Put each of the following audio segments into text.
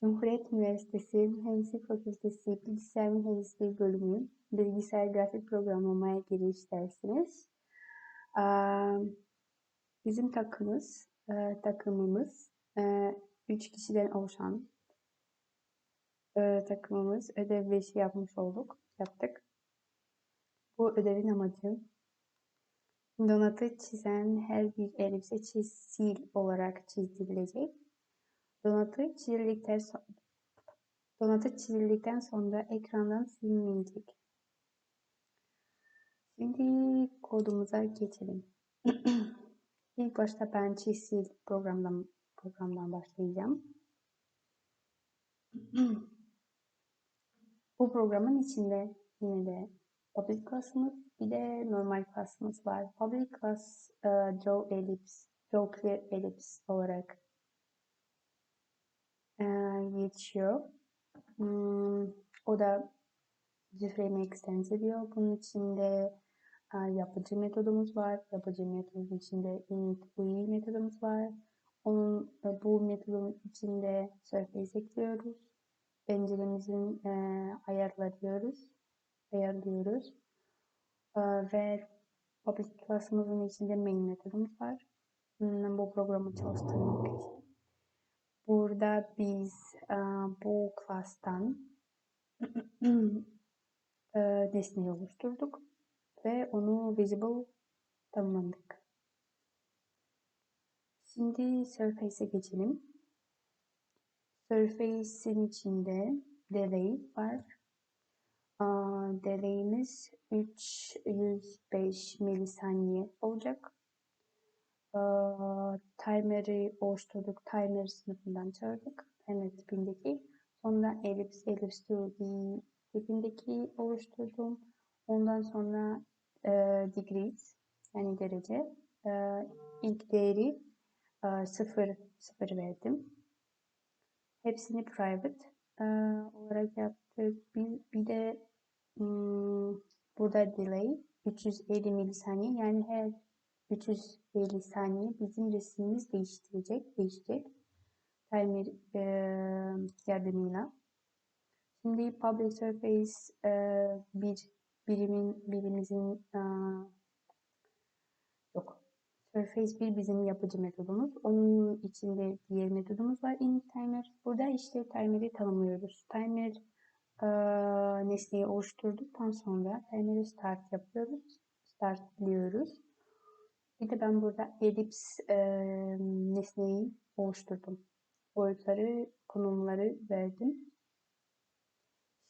Cumhuriyet Üniversitesi Mühendislik Fakültesi Bilgisayar Mühendisliği Bölümü Bilgisayar Grafik Programlamaya Giriş dersiniz. Aa, Bizim takımımız, e, takımımız 3 kişiden oluşan takımımız ödev ve yapmış olduk, yaptık. Bu ödevin amacı donatı çizen her bir elbise çizil olarak çizilecek. Donatı çizildikten sonra Donatı çizildikten sonra ekrandan silinmeyecek. Şimdi kodumuza geçelim. İlk başta ben çizil programdan programdan başlayacağım. Bu programın içinde yine de public class'ımız bir de normal class'ımız var. Public class uh, draw ellipse, draw clear ellipse olarak geçiyor. Hmm, o da iframe extend ediyor. Bunun içinde uh, yapıcı metodumuz var. Yapıcı metodun içinde init UI metodumuz var. Onun e, bu metodun içinde surface ekliyoruz. Penceremizin e, ayarlıyoruz. Ayarlıyoruz. E, ve public class'ımızın içinde main metodumuz var. Hmm, bu programı çalıştırmak için. Burada biz e, bu class'tan e, nesneyi oluşturduk ve onu visible tanımladık. Şimdi Surface'e geçelim. Surface'in içinde delay var. Uh, delay'imiz 305 milisaniye olacak. Uh, timer'ı oluşturduk. Timer sınıfından çağırdık. Timer tipindeki. Sonra ellipse, ellipse 2D tipindeki oluşturdum. Ondan sonra e, degrees yani derece. E, ilk değeri e, 0, 0 verdim. Hepsini private e, olarak yaptık. Bir, bir de hmm, burada delay 350 milisaniye yani her 350 saniye bizim resimimiz değiştirecek, değişecek. Timer e, yardımıyla. Şimdi public surface e, bir birimin birimizin e, yok surface bir bizim yapıcı metodumuz. Onun içinde diğer metodumuz var init timer. Burada işte timer'i tanımlıyoruz. Timer e, nesneyi oluşturduktan sonra timer'i start yapıyoruz. Start diyoruz. Bir de ben burada ellipse e, nesneyi oluşturdum. Boyutları, konumları verdim.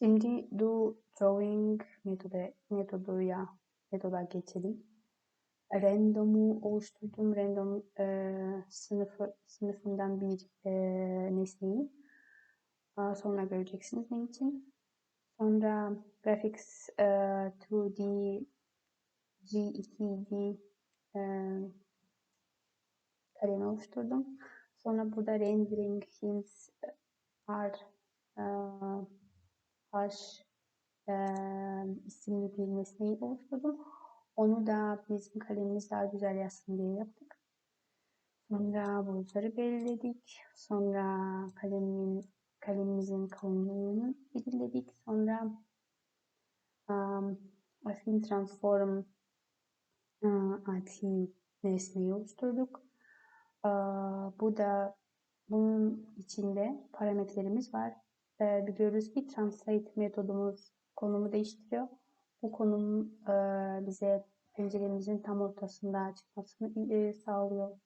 Şimdi do drawing metodu, metoduya metoda geçelim. Random'u oluşturdum. Random e, sınıfı, sınıfından bir e, nesneyi. Aa, sonra göreceksiniz ne için. Sonra graphics e, 2D G2D e, kalemi oluşturdum. Sonra burada rendering hints R H e, isimli bir nesneyi oluşturdum. Onu da bizim kalemimiz daha güzel yazsın diye yaptık. Sonra bulutları belirledik. Sonra kalemin kalemimizin kalınlığını belirledik. Sonra um, Afin Transform uh, AT nesneyi oluşturduk. Uh, bu da bunun içinde parametrelerimiz var. Uh, biliyoruz ki Translate metodumuz konumu değiştiriyor. Bu konum e, bize penceremizin tam ortasında çıkmasını e, sağlıyor.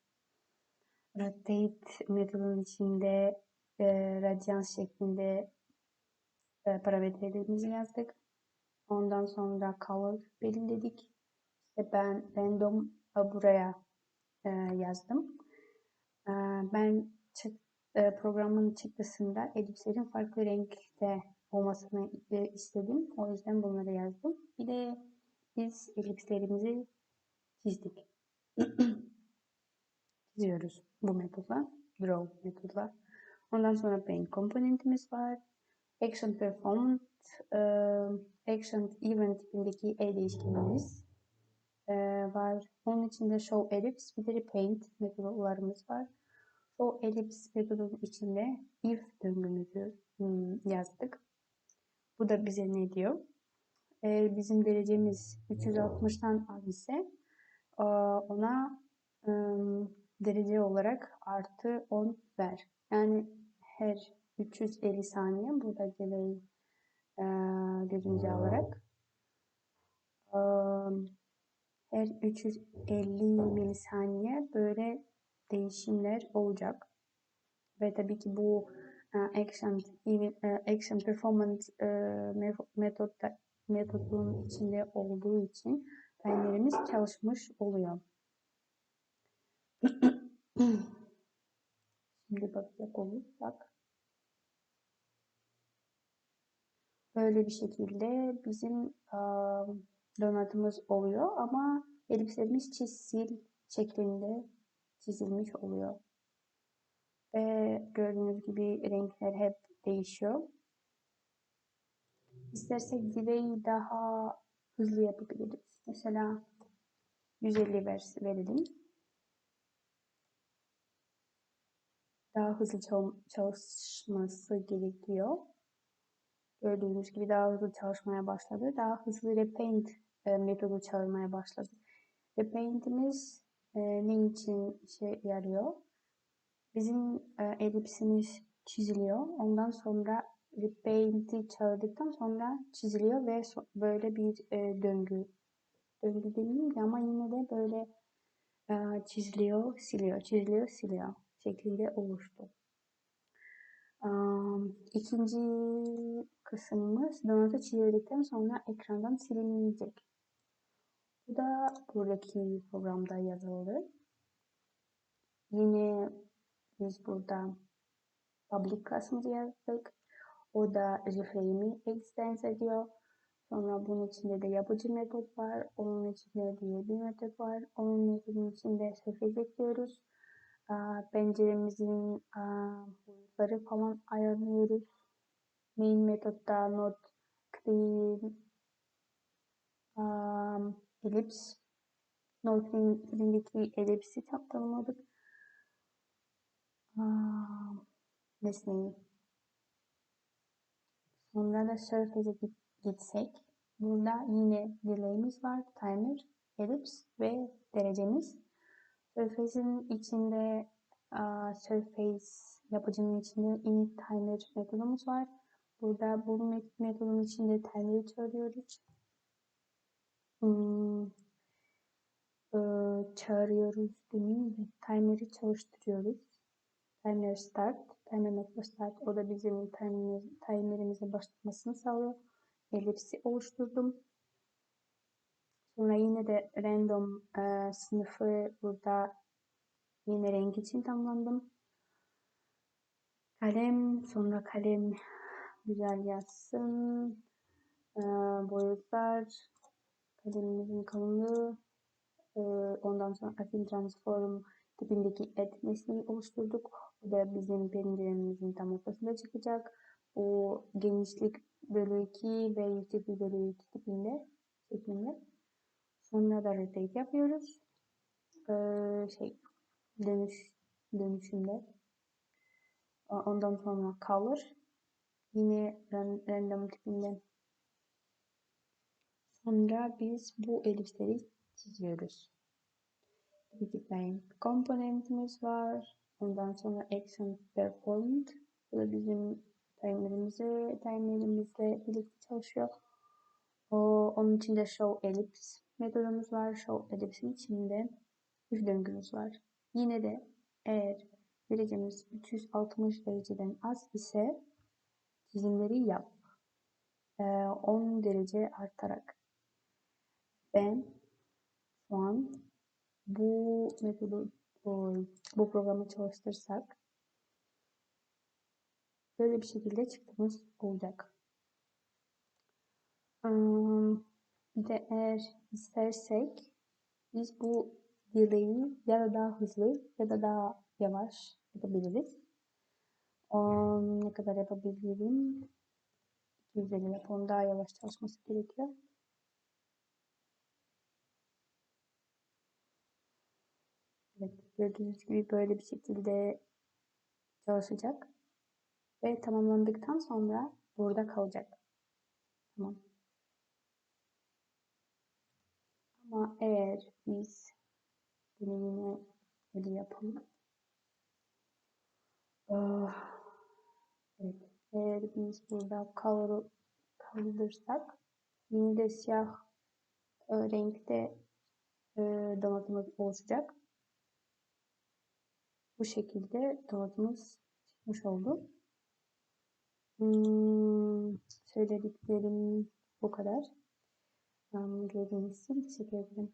Rotate metodun içinde e, radyans şeklinde parametrelerimizi yazdık. Ondan sonra color belirledik. İşte ben random e, buraya e, yazdım. E, ben çık, e, programın çıktısında elipslerin farklı renkte olmasını istedim. O yüzden bunları yazdım. Bir de biz elipslerimizi çizdik. Çiziyoruz bu metodla. Draw metodla. Ondan sonra paint komponentimiz var. Action performed, action event tipindeki el değişkenimiz var. Onun içinde show ellipse bir de paint metodlarımız var. o elips metodunun içinde if döngümüzü hmm, yazdık. Bu da bize ne diyor? Eğer bizim derecemiz 360'tan az ise e, ona ım, derece olarak artı 10 ver. Yani her 350 saniye burada delay e, gözümüze alarak ım, her 350 milisaniye böyle değişimler olacak. Ve tabii ki bu e, action, e, action performance e, metotta, metodunun içinde olduğu için timerimiz çalışmış oluyor. Şimdi bakacak olursak böyle bir şekilde bizim donatımız oluyor ama elipslerimiz çizil şeklinde çizilmiş oluyor. Ve gördüğünüz gibi renkler hep değişiyor. İstersek dileği daha hızlı yapabiliriz. Mesela 150 vers verelim. Daha hızlı çalışması gerekiyor. Gördüğünüz gibi daha hızlı çalışmaya başladı. Daha hızlı repaint e, metodu çağırmaya başladı. Repaint'imiz e, ne için işe yarıyor? Bizim e, elipsimiz çiziliyor. Ondan sonra repaint'i çağırdıktan sonra çiziliyor ve so böyle bir e, döngü. Döngü demeyeyim de ama yine de böyle e, çiziliyor, siliyor, çiziliyor, siliyor şeklinde oluştu. Um, ikinci kısmımız donatı çizildikten sonra ekrandan silinmeyecek. Bu da buradaki programda yazıldı. Yine biz burada public kısmı yazdık. O da reframe'i extend ediyor. Sonra bunun içinde de yapıcı metot var. Onun içinde diye bir metot var. Onun içinde surface ekliyoruz. Penceremizin boyutları falan ayarlıyoruz. Main metotta not clean um, elips not clean'deki elipsi tanımladık. Um, nesneyi Sonra da surface'e gitsek. Burada yine delay'imiz var. Timer, ellipse ve derecemiz. Surface'in içinde uh, surface yapıcının içinde init timer metodumuz var. Burada bu metodun içinde timer'i çağırıyoruz. Hmm, e, çağırıyoruz demeyeyim de timer'i çalıştırıyoruz. Timer start Timer.start o da bizim timer, timerimize başlatmasını sağlıyor. Elipsi oluşturdum. Sonra yine de random e, sınıfı burada yine renk için tamamladım. Kalem, sonra kalem güzel yazsın. E, boyutlar, kalemimizin kalınlığı, e, ondan sonra afin transform tipindeki et nesneyi oluşturduk. Bu da bizim penceremizin tam ortasında çıkacak. O genişlik bölü 2 ve yükseklik bölü 2 tipinde şeklinde. Sonra da rotate yapıyoruz. Ee, şey dönüş dönüşümde. Ondan sonra color yine random tipinde. Sonra biz bu elipsleri çiziyoruz. Tabii komponentimiz var. Ondan sonra action performed. Bu da bizim timerimize, timerimizle birlikte çalışıyor. O, onun içinde show ellipse metodumuz var. Show ellipse'in içinde üç döngümüz var. Yine de eğer derecemiz 360 dereceden az ise çizimleri yap. Ee, 10 derece artarak. Ben şu an bu metodu bu programı çalıştırsak böyle bir şekilde çıktığımız olacak. Bir de eğer istersek biz bu delay'i ya da daha hızlı ya da daha yavaş yapabiliriz. Ne kadar yapabilirim? 250 yapalım. Daha yavaş çalışması gerekiyor. Evet, gördüğünüz gibi böyle bir şekilde çalışacak. Ve tamamlandıktan sonra burada kalacak. Tamam. Ama eğer biz bunu yine yapalım. Ah, Eğer biz burada color'ı kaldırsak yine de siyah e, renkte e, donatımız oluşacak. Bu şekilde donatımız çıkmış oldu. Hmm, söylediklerim bu kadar. Um, gördüğünüz için teşekkür ederim.